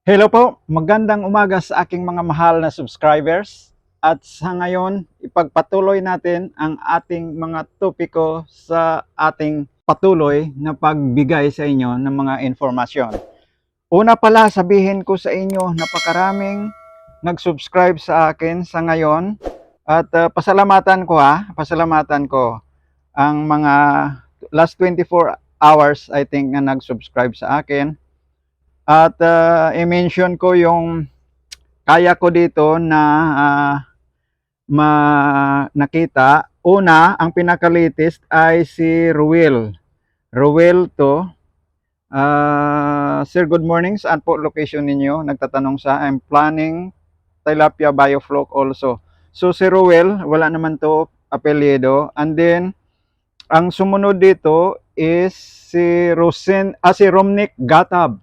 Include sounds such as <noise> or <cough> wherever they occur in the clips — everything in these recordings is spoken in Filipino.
Hello po, magandang umaga sa aking mga mahal na subscribers. At sa ngayon, ipagpatuloy natin ang ating mga topiko sa ating patuloy na pagbigay sa inyo ng mga informasyon. Una pala, sabihin ko sa inyo, napakaraming nag-subscribe sa akin sa ngayon. At uh, pasalamatan ko ha, pasalamatan ko ang mga last 24 hours I think na nag-subscribe sa akin. At uh, i-mention ko yung kaya ko dito na uh, ma nakita. Una, ang pinaka-latest ay si Ruel. Ruel to. Uh, Sir, good morning. Saan po location ninyo? Nagtatanong sa, I'm planning tilapia biofloc also. So si Ruel, wala naman to apelyido. And then, ang sumunod dito is si Rosen, ah, si Romnick Gatab.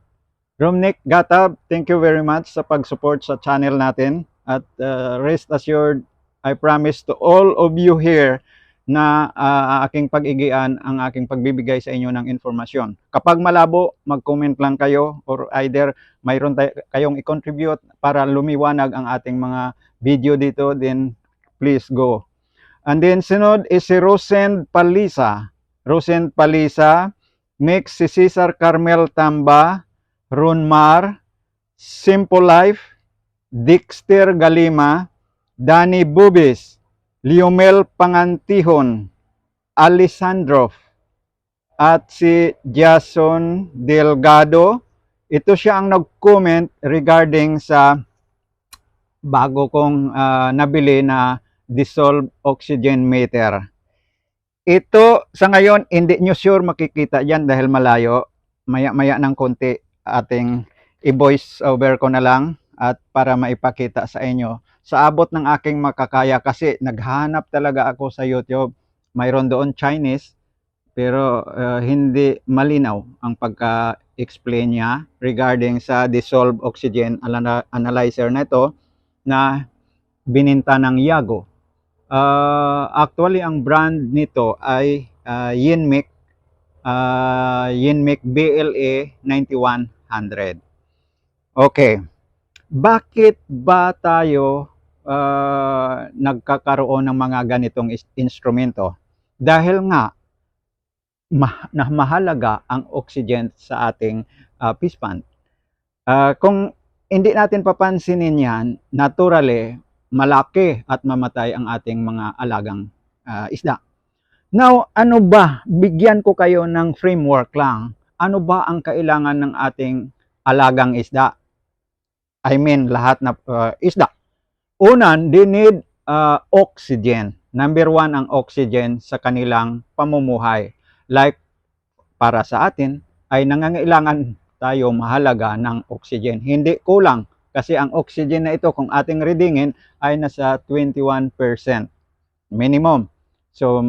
Romnick Gatab, thank you very much sa pag-support sa channel natin. At uh, rest assured, I promise to all of you here na uh, aking pag-igian ang aking pagbibigay sa inyo ng informasyon. Kapag malabo, mag-comment lang kayo or either mayroon tay- kayong i-contribute para lumiwanag ang ating mga video dito, then please go. And then sunod is si Rosend Palisa. Rosend Palisa, next si Cesar Carmel Tamba, Runmar, Simple Life, Dexter Galima, Danny Bubis, Liomel Pangantihon, Alessandro, at si Jason Delgado. Ito siya ang nag-comment regarding sa bago kong uh, nabili na dissolved oxygen meter. Ito sa ngayon hindi nyo sure makikita yan dahil malayo. Maya-maya ng konti ating i-voice over ko na lang at para maipakita sa inyo sa abot ng aking makakaya kasi naghanap talaga ako sa YouTube. Mayroon doon Chinese pero uh, hindi malinaw ang pagka-explain niya regarding sa dissolved oxygen analyzer na ito na bininta ng Yago. Uh, actually, ang brand nito ay uh, Yinmic uh, Yinmic BLA 9100. Okay. Bakit ba tayo uh, nagkakaroon ng mga ganitong instrumento? Dahil nga ma- na mahalaga ang oxygen sa ating uh, fish pond. Uh, kung hindi natin papansinin yan, naturally, malaki at mamatay ang ating mga alagang uh, isda. Now, ano ba? Bigyan ko kayo ng framework lang. Ano ba ang kailangan ng ating alagang isda? I mean, lahat na uh, isda. Unan, they need uh, oxygen. Number one ang oxygen sa kanilang pamumuhay. Like, para sa atin, ay nangangailangan tayo mahalaga ng oxygen. Hindi kulang kasi ang oxygen na ito kung ating readingin ay nasa 21% minimum. So,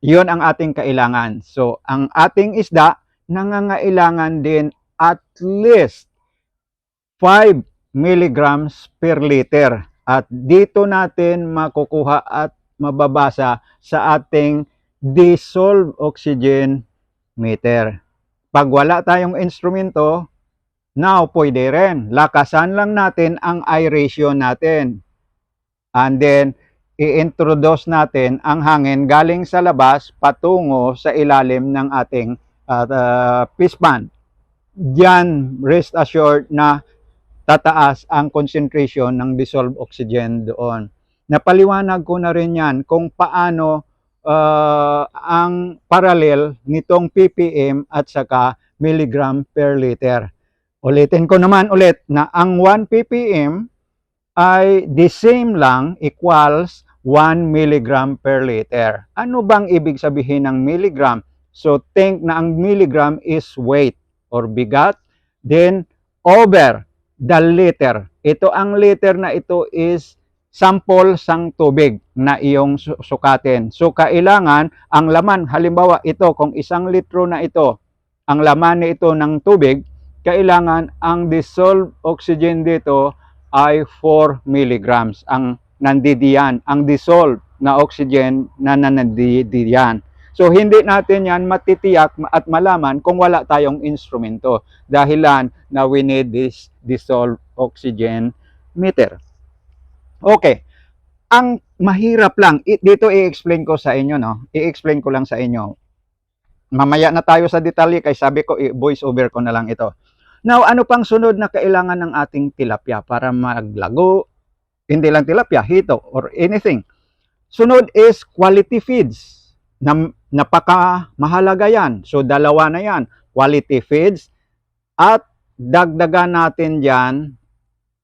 yun ang ating kailangan. So, ang ating isda, nangangailangan din at least 5 milligrams per liter. At dito natin makukuha at mababasa sa ating dissolved oxygen meter. Pag wala tayong instrumento, now pwede rin. Lakasan lang natin ang I ratio natin. And then, i-introduce natin ang hangin galing sa labas patungo sa ilalim ng ating uh, uh, fish pond. Diyan, rest assured na tataas ang concentration ng dissolved oxygen doon. Napaliwanag ko na rin yan kung paano uh, ang parallel nitong ppm at saka milligram per liter. Ulitin ko naman ulit na ang 1 ppm ay the same lang equals 1 milligram per liter. Ano bang ibig sabihin ng milligram? So think na ang milligram is weight or bigat, then over the liter. Ito ang liter na ito is sample sang tubig na iyong sukatin. So kailangan ang laman, halimbawa ito, kung isang litro na ito, ang laman nito ng tubig, kailangan ang dissolved oxygen dito ay 4 milligrams. Ang nandidiyan, ang dissolved na oxygen na nandidiyan. So hindi natin yan matitiyak at malaman kung wala tayong instrumento. Dahilan na we need this dissolved oxygen meter. Okay. Ang mahirap lang, dito i-explain ko sa inyo, no? I-explain ko lang sa inyo. Mamaya na tayo sa detalye, kay sabi ko, i-voice over ko na lang ito. Now, ano pang sunod na kailangan ng ating tilapia para maglago? Hindi lang tilapia, hito, or anything. Sunod is quality feeds. Na, napaka mahalaga yan. So, dalawa na yan. Quality feeds at dagdagan natin dyan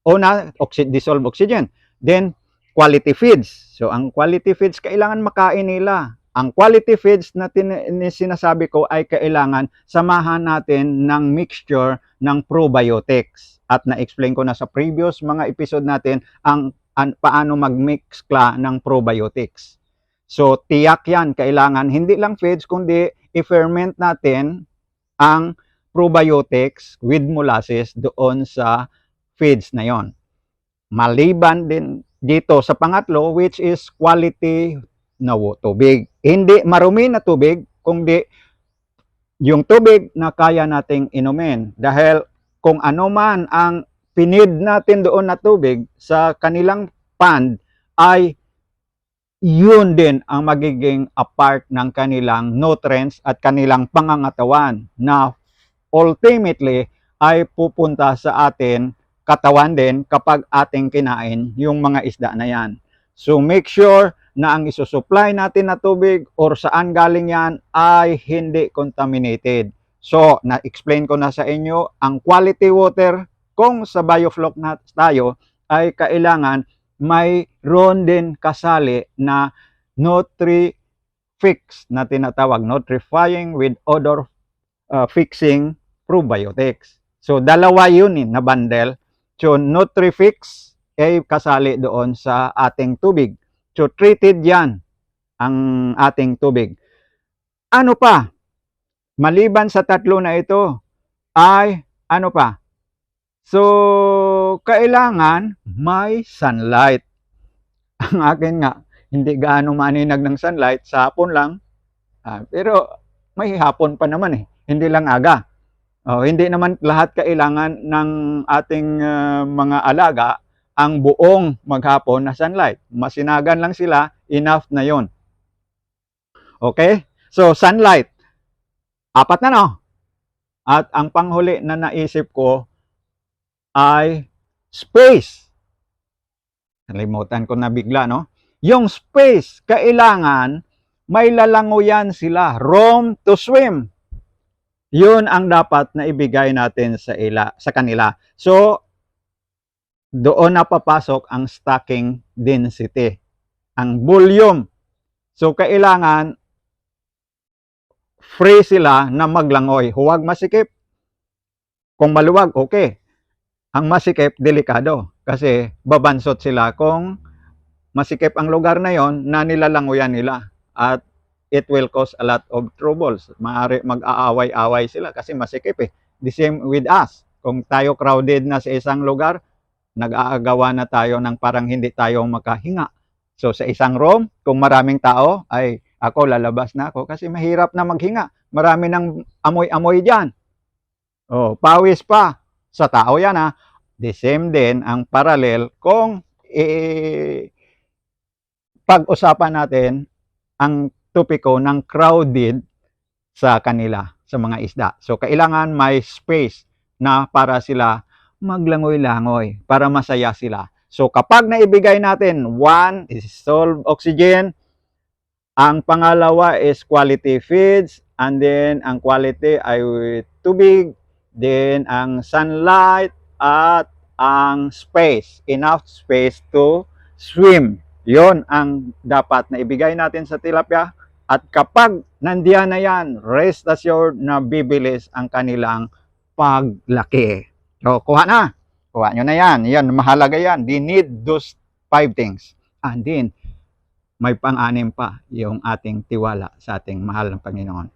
una, oxy- dissolved oxygen. Then, quality feeds. So, ang quality feeds, kailangan makain nila. Ang quality feeds na tin- sinasabi ko ay kailangan samahan natin ng mixture ng probiotics. At na-explain ko na sa previous mga episode natin ang an, paano mag-mix kla ng probiotics. So, tiyak yan. Kailangan hindi lang feeds, kundi i-ferment natin ang probiotics with molasses doon sa feeds na yon. Maliban din dito sa pangatlo, which is quality na tubig. Hindi marumi na tubig, kundi yung tubig na kaya nating inumin. Dahil kung ano man ang pinid natin doon na tubig sa kanilang pond ay yun din ang magiging a part ng kanilang nutrients at kanilang pangangatawan na ultimately ay pupunta sa atin katawan din kapag ating kinain yung mga isda na yan. So make sure na ang isusupply natin na tubig or saan galing yan ay hindi contaminated. So, na-explain ko na sa inyo, ang quality water, kung sa biofloc na tayo, ay kailangan mayroon din kasali na nutri-fix na tinatawag, nutrifying with odor uh, fixing probiotics. So, dalawa yun eh, na bundle. So, Nutrifix ay kasali doon sa ating tubig. So, treated yan ang ating tubig. Ano pa? Maliban sa tatlo na ito, ay ano pa? So, kailangan may sunlight. <laughs> Ang akin nga, hindi gaano maninag ng sunlight, sa hapon lang. Ah, pero may hapon pa naman eh, hindi lang aga. Oh, hindi naman lahat kailangan ng ating uh, mga alaga ang buong maghapon na sunlight. Masinagan lang sila, enough na yon. Okay? So, sunlight. Apat na no? At ang panghuli na naisip ko ay space. Nalimutan ko na bigla, no? Yung space, kailangan may lalanguyan sila. Room to swim. Yun ang dapat na ibigay natin sa ila sa kanila. So doon na papasok ang stocking density, ang volume. So kailangan free sila na maglangoy. Huwag masikip. Kung maluwag, okay. Ang masikip, delikado. Kasi babansot sila kung masikip ang lugar na yon na nilalangoyan nila. At it will cause a lot of troubles. Maari mag-aaway-away sila kasi masikip eh. The same with us. Kung tayo crowded na sa isang lugar, nag-aagawa na tayo ng parang hindi tayo makahinga. So sa isang room, kung maraming tao, ay ako lalabas na ako kasi mahirap na maghinga. Marami ng amoy-amoy diyan. Oh, pawis pa sa tao 'yan ha. The same din ang parallel kung eh, pag-usapan natin ang topiko ng crowded sa kanila, sa mga isda. So, kailangan may space na para sila maglangoy-langoy, para masaya sila. So, kapag naibigay natin, one is solve oxygen, ang pangalawa is quality feeds, and then ang quality ay tubig, then ang sunlight, at ang space, enough space to swim. Yon ang dapat na ibigay natin sa tilapia at kapag nandiyan na yan, rest assured na bibilis ang kanilang paglaki. So, kuha na. Kuha nyo na yan. Yan, mahalaga yan. They need those five things. And then, may pang-anim pa yung ating tiwala sa ating mahal ng Panginoon.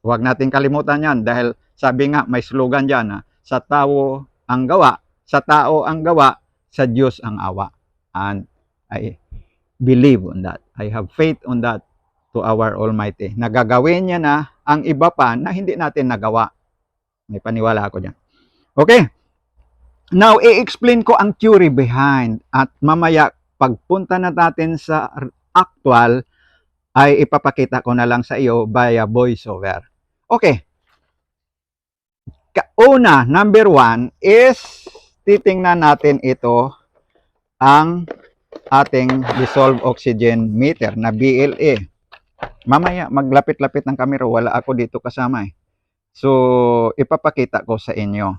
Huwag natin kalimutan yan dahil sabi nga, may slogan dyan na sa tao ang gawa, sa tao ang gawa, sa Diyos ang awa. And I believe on that. I have faith on that to our Almighty. Nagagawin niya na ang iba pa na hindi natin nagawa. May paniwala ako dyan. Okay. Now, i-explain ko ang theory behind at mamaya pagpunta na natin sa actual ay ipapakita ko na lang sa iyo via voiceover. Okay. Una, number one is titingnan natin ito ang ating dissolved oxygen meter na BLA. Mamaya, maglapit-lapit ng kamera. Wala ako dito kasama eh. So, ipapakita ko sa inyo.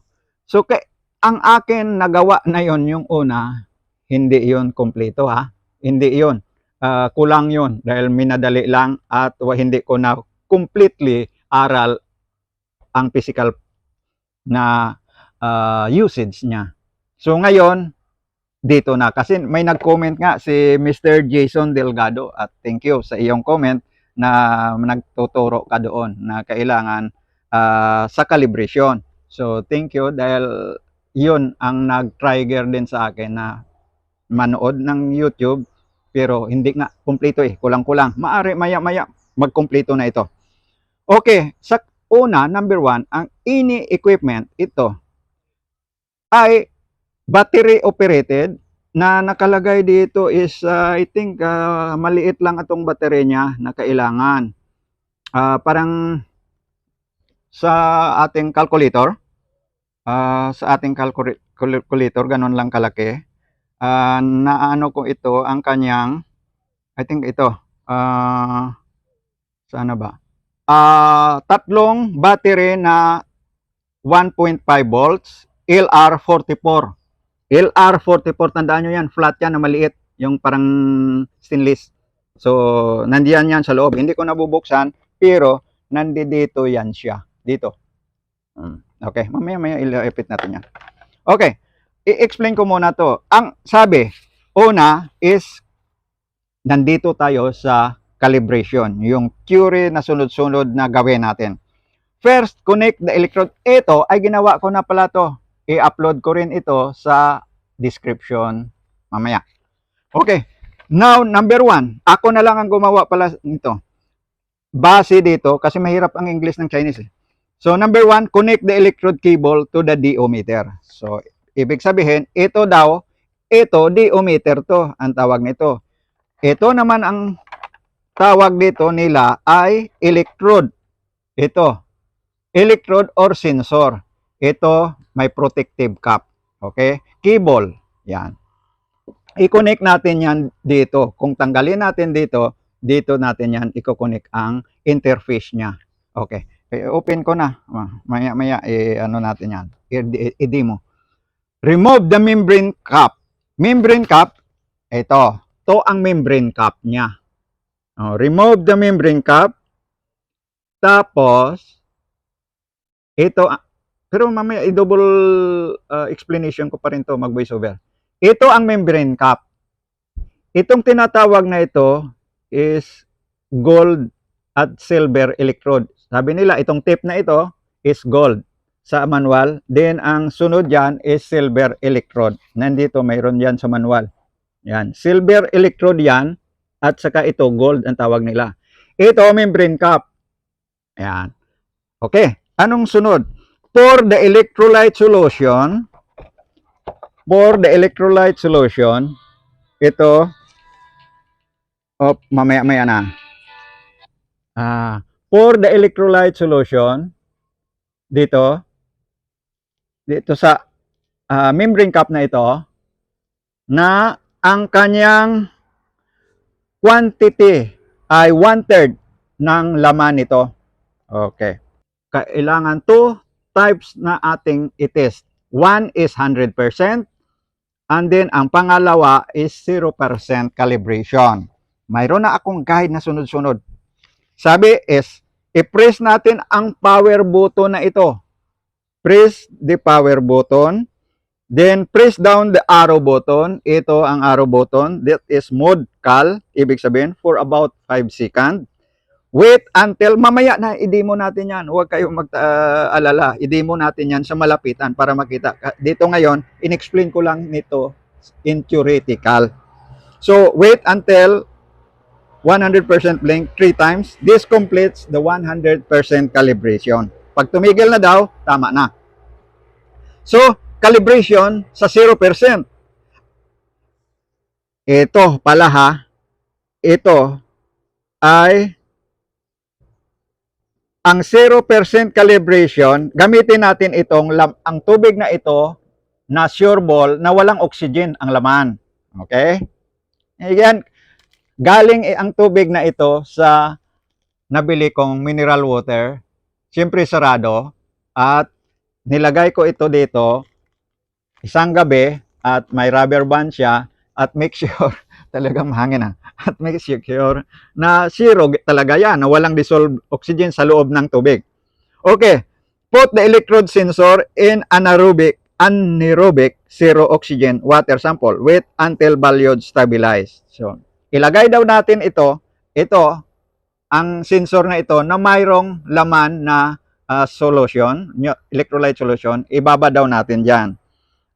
So, kay, ang akin nagawa na yon yung una, hindi yon kompleto ha. Hindi yon. Ah, kulang yon dahil minadali lang at hindi ko na completely aral ang physical na ah, usage niya. So ngayon, dito na. Kasi may nag-comment nga si Mr. Jason Delgado at thank you sa iyong comment na nagtuturo ka doon na kailangan ah, sa calibration. So thank you dahil yun ang nag-trigger din sa akin na manood ng YouTube pero hindi nga kumpleto eh, kulang-kulang. Maari maya-maya magkumpleto na ito. Okay, sa una, number one, ang ini equipment, ito, ay battery operated na nakalagay dito is uh, I think uh, maliit lang itong battery niya na kailangan. Ah, parang sa ating calculator, ah, sa ating calcul- calculator, ganun lang kalaki. Ah, naano ko ito ang kanyang, I think ito, ah, sana ba? Ah, tatlong battery na 1.5 volts, LR44. LR44, tandaan nyo yan, flat yan na maliit, yung parang stainless. So, nandiyan yan sa loob. Hindi ko nabubuksan, pero nandito yan siya. Dito. Mm, Okay, mamaya maya ilapit natin yan. Okay, i-explain ko muna to. Ang sabi, una is, nandito tayo sa calibration, yung theory na sunod-sunod na gawin natin. First, connect the electrode. Ito ay ginawa ko na pala to. I-upload ko rin ito sa description mamaya. Okay. Now, number one. Ako na lang ang gumawa pala nito. Base dito, kasi mahirap ang English ng Chinese eh. So, number one, connect the electrode cable to the DO meter. So, ibig sabihin, ito daw, ito, DO meter to, ang tawag nito. Ito naman ang tawag dito nila ay electrode. Ito, electrode or sensor. Ito, may protective cap. Okay? Cable. Yan. I-connect natin yan dito. Kung tanggalin natin dito, dito natin yan, i-connect ang interface niya. Okay. Eh, open ko na. Ah, Maya, maya, eh, ano natin yan. I-demo. Remove the membrane cap. Membrane cap, ito. To ang membrane cap niya. Oh, remove the membrane cap. Tapos, ito, ah, pero mamaya i-double uh, explanation ko pa rin to mag voice over. Ito ang membrane cap. Itong tinatawag na ito is gold at silver electrode. Sabi nila, itong tip na ito is gold sa manual. Then, ang sunod yan is silver electrode. Nandito, mayroon yan sa manual. Yan. Silver electrode yan at saka ito, gold ang tawag nila. Ito, membrane cap. Yan. Okay. Anong sunod? For the electrolyte solution, for the electrolyte solution, ito, oh, mamaya-maya na. Ah, for the electrolyte solution, dito, dito sa ah, membrane cap na ito, na ang kanyang quantity ay one-third ng laman nito. Okay. Kailangan two types na ating itest. One is 100% and then ang pangalawa is 0% calibration. Mayroon na akong guide na sunod-sunod. Sabi is, i-press natin ang power button na ito. Press the power button. Then, press down the arrow button. Ito ang arrow button. That is mode cal. Ibig sabihin, for about 5 seconds. Wait until mamaya na i-demo natin yan. Huwag kayong mag-alala. i-demo natin yan sa malapitan para makita. Dito ngayon, in-explain ko lang nito in theoretical. So, wait until 100% blink 3 times. This completes the 100% calibration. Pag tumigil na daw, tama na. So, calibration sa 0%. Ito pala ha, ito ay ang 0% calibration, gamitin natin itong ang tubig na ito na sure ball na walang oxygen ang laman. Okay? Again, galing i- ang tubig na ito sa nabili kong mineral water, siyempre sarado, at nilagay ko ito dito isang gabi at may rubber band siya at make sure <laughs> talagang mahangin ah. At make sure na zero talaga yan, na walang dissolved oxygen sa loob ng tubig. Okay, put the electrode sensor in anaerobic, anaerobic zero oxygen water sample with until valued stabilized. So, ilagay daw natin ito, ito, ang sensor na ito na mayroong laman na ah, solution, electrolyte solution, ibaba daw natin dyan.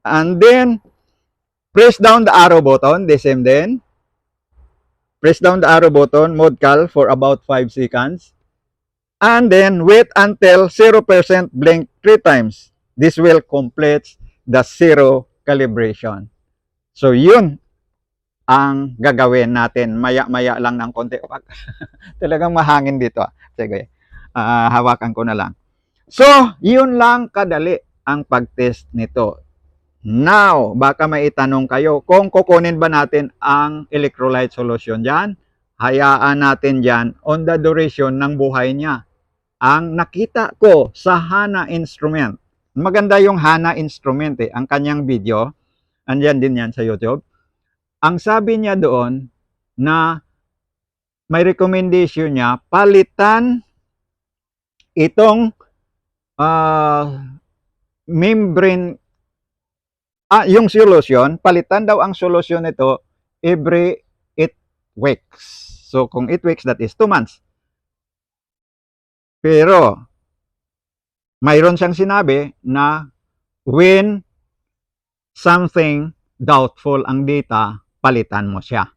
And then, press down the arrow button, the same din. Press down the arrow button, mode cal for about 5 seconds. And then, wait until 0% blink 3 times. This will complete the zero calibration. So, yun ang gagawin natin. Maya-maya lang ng konti. <laughs> Talagang mahangin dito. ah. Sige, ah, hawakan ko na lang. So, yun lang kadali ang pag-test nito. Now, baka may itanong kayo, kung kukunin ba natin ang electrolyte solution dyan, hayaan natin dyan on the duration ng buhay niya. Ang nakita ko sa HANA instrument, maganda yung HANA instrument eh, ang kanyang video, andyan din yan sa YouTube. Ang sabi niya doon na may recommendation niya, palitan itong ah, membrane ah, yung solution, palitan daw ang solution nito every 8 weeks. So, kung 8 weeks, that is 2 months. Pero, mayroon siyang sinabi na when something doubtful ang data, palitan mo siya.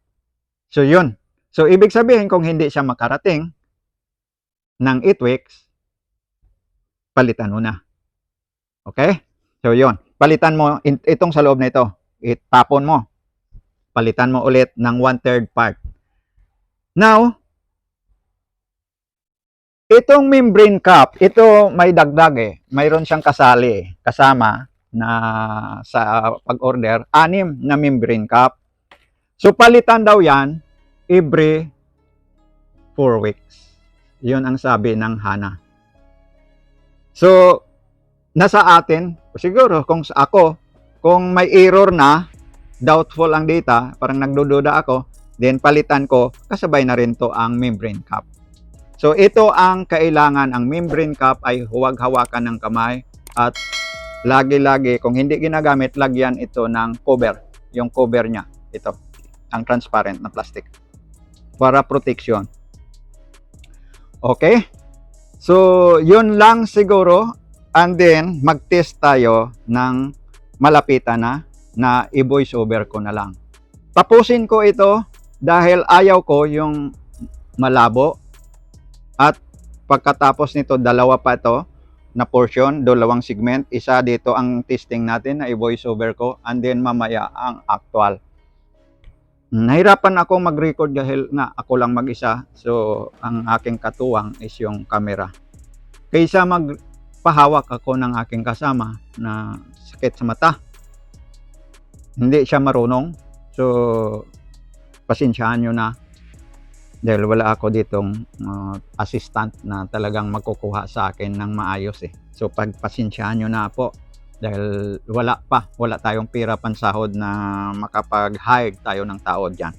So, yun. So, ibig sabihin, kung hindi siya makarating ng 8 weeks, palitan mo na. Okay? So, yun. Palitan mo, itong sa loob na ito, itapon mo. Palitan mo ulit ng one-third part. Now, itong membrane cap, ito may dagdag eh. Mayroon siyang kasali eh, kasama na sa pag-order, anim na membrane cap. So, palitan daw yan every 4 weeks. Yun ang sabi ng HANA. So, nasa atin, siguro kung ako, kung may error na, doubtful ang data, parang nagdududa ako, then palitan ko, kasabay na rin to ang membrane cap. So ito ang kailangan, ang membrane cap ay huwag hawakan ng kamay at lagi-lagi, kung hindi ginagamit, lagyan ito ng cover, yung cover niya, ito, ang transparent na plastic, para protection. Okay? So, yun lang siguro And then, mag-test tayo ng malapitan na na i-voice over ko na lang. Tapusin ko ito dahil ayaw ko yung malabo. At pagkatapos nito, dalawa pa ito na portion, dalawang segment. Isa dito ang testing natin na i-voice over ko and then mamaya ang actual. Nahirapan ako mag-record dahil nga ako lang mag-isa. So, ang aking katuwang is yung camera. Kaysa mag pahawak ako ng aking kasama na sakit sa mata. Hindi siya marunong. So, pasensyahan nyo na. Dahil wala ako ditong uh, assistant na talagang magkukuha sa akin ng maayos eh. So, pagpasensyahan nyo na po. Dahil wala pa, wala tayong pira pansahod na makapag-hire tayo ng tao dyan.